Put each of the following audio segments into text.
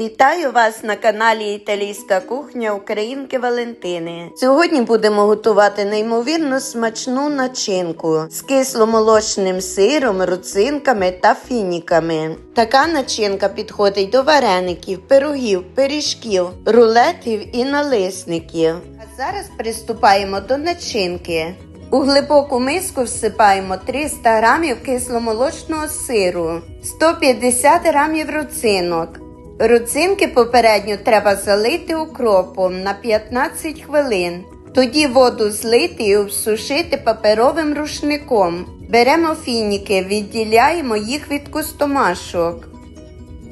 Вітаю вас на каналі Італійська кухня Українки Валентини. Сьогодні будемо готувати неймовірно смачну начинку з кисломолочним сиром, руцинками та фініками. Така начинка підходить до вареників, пирогів, пиріжків, рулетів і налисників. А зараз приступаємо до начинки. У глибоку миску всипаємо 300 грамів кисломолочного сиру, 150 грамів руцинок. Руцинки попередньо треба залити укропом на 15 хвилин. Тоді воду злити і обсушити паперовим рушником. Беремо фініки, відділяємо їх від кустомашок.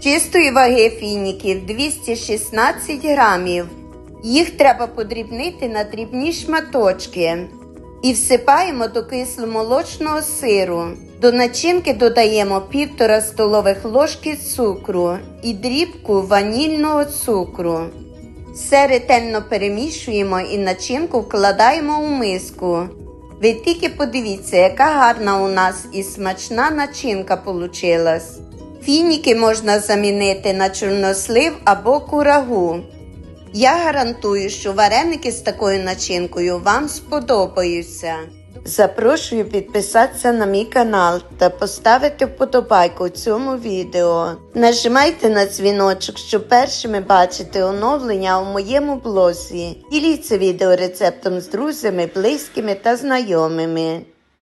Чистої ваги фініків 216 грамів. Їх треба подрібнити на дрібні шматочки. І всипаємо до кисломолочного сиру. До начинки додаємо півтора столових ложки цукру і дрібку ванільного цукру. Все ретельно перемішуємо і начинку вкладаємо у миску. Ви тільки подивіться, яка гарна у нас і смачна начинка получилась. Фініки можна замінити на чорнослив або курагу. Я гарантую, що вареники з такою начинкою вам сподобаються. Запрошую підписатися на мій канал та поставити вподобайку цьому відео. Нажимайте на дзвіночок, щоб першими бачити оновлення у моєму блозі. Діліться відео рецептом з друзями, близькими та знайомими.